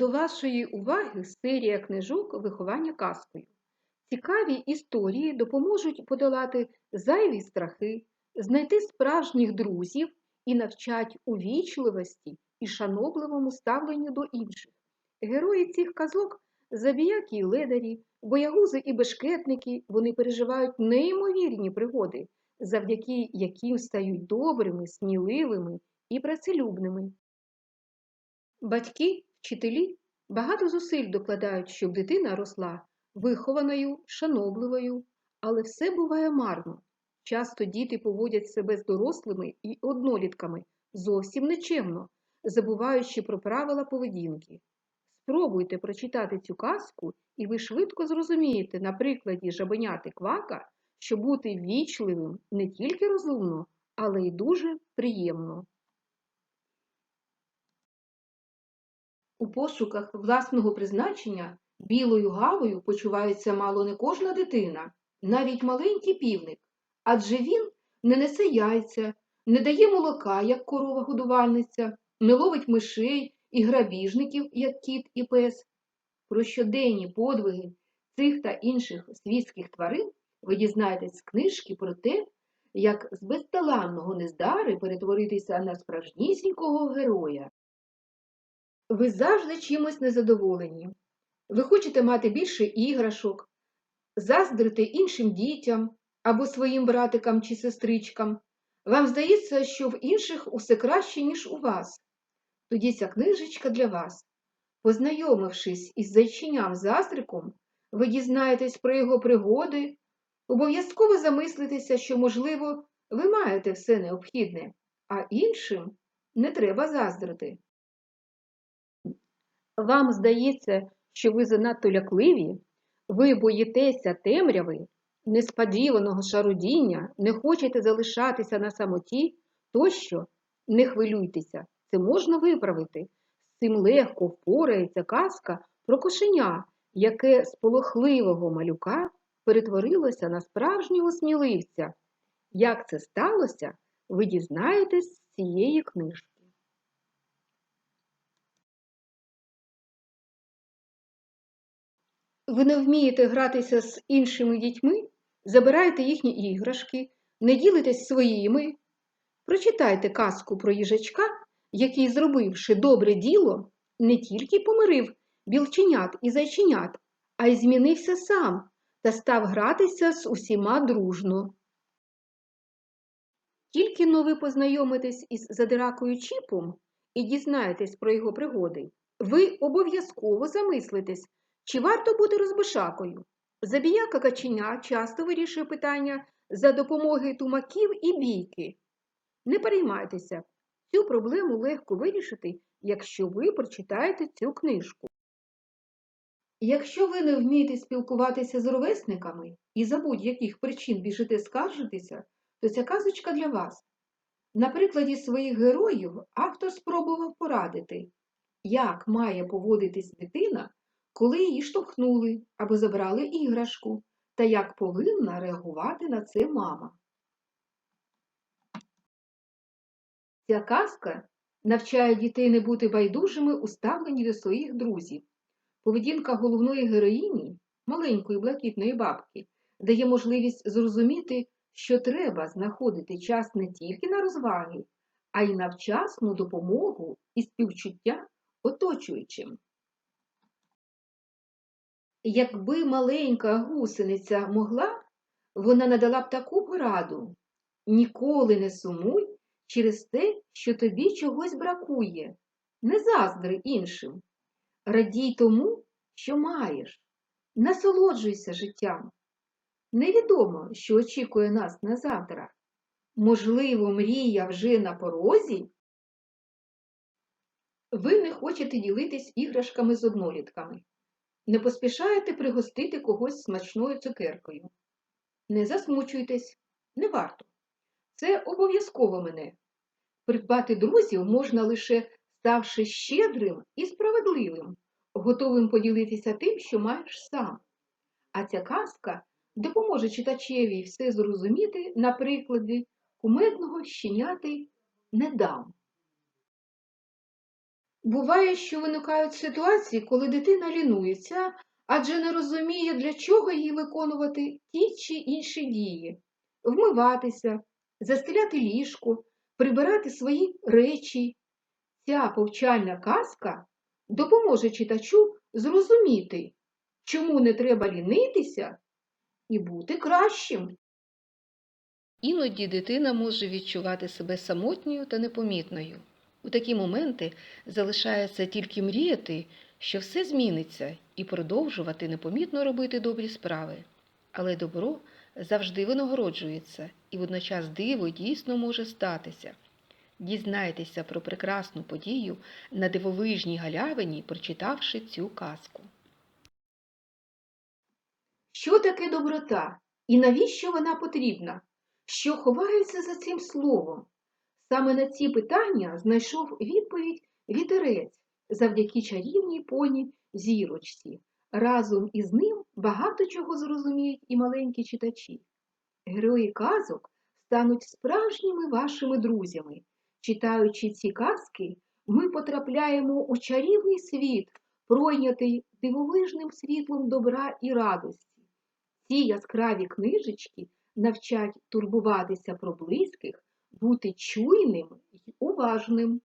До вашої уваги серія книжок виховання казкою. Цікаві історії допоможуть подолати зайві страхи, знайти справжніх друзів і навчать увічливості і шанобливому ставленню до інших. Герої цих казок забіяки і ледарі, боягузи і бешкетники, вони переживають неймовірні пригоди, завдяки яким стають добрими, сміливими і працелюбними. Батьки, вчителі багато зусиль докладають, щоб дитина росла вихованою, шанобливою, але все буває марно. Часто діти поводять себе з дорослими і однолітками зовсім нечемно, забуваючи про правила поведінки. Спробуйте прочитати цю казку, і ви швидко зрозумієте на прикладі жабеняти квака, що бути вічливим не тільки розумно, але й дуже приємно. У пошуках власного призначення білою гавою почувається мало не кожна дитина, навіть маленький півник, адже він не несе яйця, не дає молока, як корова годувальниця, не ловить мишей і грабіжників, як кіт і пес. Про щоденні подвиги цих та інших світських тварин ви дізнаєтесь з книжки про те, як з безталанного нездари перетворитися на справжнісінького героя. Ви завжди чимось незадоволені. Ви хочете мати більше іграшок, заздрите іншим дітям або своїм братикам чи сестричкам. Вам здається, що в інших усе краще, ніж у вас. Тоді ця книжечка для вас. Познайомившись із зайчиням заздриком, ви дізнаєтесь про його пригоди, обов'язково замислитеся, що, можливо, ви маєте все необхідне, а іншим не треба заздрити. Вам здається, що ви занадто лякливі, ви боїтеся темряви, несподіваного шарудіння, не хочете залишатися на самоті, тощо не хвилюйтеся, це можна виправити. З цим легко впорається казка про кошеня, яке з полохливого малюка перетворилося на справжнього сміливця. Як це сталося, ви дізнаєтесь з цієї книжки. Ви не вмієте гратися з іншими дітьми, забираєте їхні іграшки, не ділитесь своїми. Прочитайте казку про їжачка, який, зробивши добре діло, не тільки помирив білченят і зайченят, а й змінився сам та став гратися з усіма дружно. Тільки но ви познайомитесь із задиракою Чіпом і дізнаєтесь про його пригоди, ви обов'язково замислитесь, чи варто бути розбишакою? Забіяка каченя часто вирішує питання за допомогою тумаків і бійки. Не переймайтеся, цю проблему легко вирішити, якщо ви прочитаєте цю книжку. Якщо ви не вмієте спілкуватися з ровесниками і за будь-яких причин біжите скаржитися, то ця казочка для вас. На прикладі своїх героїв автор спробував порадити, як має поводитись дитина, коли її штовхнули або забрали іграшку, та як повинна реагувати на це мама. Ця казка навчає дітей не бути байдужими у ставленні до своїх друзів. Поведінка головної героїні, маленької блакитної бабки, дає можливість зрозуміти, що треба знаходити час не тільки на розваги, а й на вчасну допомогу і співчуття оточуючим. Якби маленька гусениця могла, вона надала б таку пораду ніколи не сумуй через те, що тобі чогось бракує, не заздри іншим. Радій тому, що маєш, насолоджуйся життям. Невідомо, що очікує нас на завтра. Можливо, мрія вже на порозі. Ви не хочете ділитись іграшками з однолітками. Не поспішаєте пригостити когось смачною цукеркою. Не засмучуйтесь, не варто. Це обов'язково мене. Придбати друзів можна лише ставши щедрим і справедливим, готовим поділитися тим, що маєш сам. А ця казка допоможе читачеві все зрозуміти на прикладі кумедного щеняти не дам. Буває, що виникають ситуації, коли дитина лінується, адже не розуміє, для чого їй виконувати ті чи інші дії, вмиватися, застеляти ліжко, прибирати свої речі. Ця повчальна казка допоможе читачу зрозуміти, чому не треба лінитися і бути кращим. Іноді дитина може відчувати себе самотньою та непомітною. У такі моменти залишається тільки мріяти, що все зміниться, і продовжувати непомітно робити добрі справи. Але добро завжди винагороджується, і водночас диво дійсно може статися. Дізнайтеся про прекрасну подію на дивовижній галявині, прочитавши цю казку. Що таке доброта і навіщо вона потрібна? Що ховається за цим словом? Саме на ці питання знайшов відповідь вітерець завдяки чарівній поні зірочці. Разом із ним багато чого зрозуміють і маленькі читачі. Герої казок стануть справжніми вашими друзями. Читаючи ці казки, ми потрапляємо у чарівний світ, пройнятий дивовижним світлом добра і радості. Ці яскраві книжечки навчать турбуватися про близьких, бути чуйним і уважним.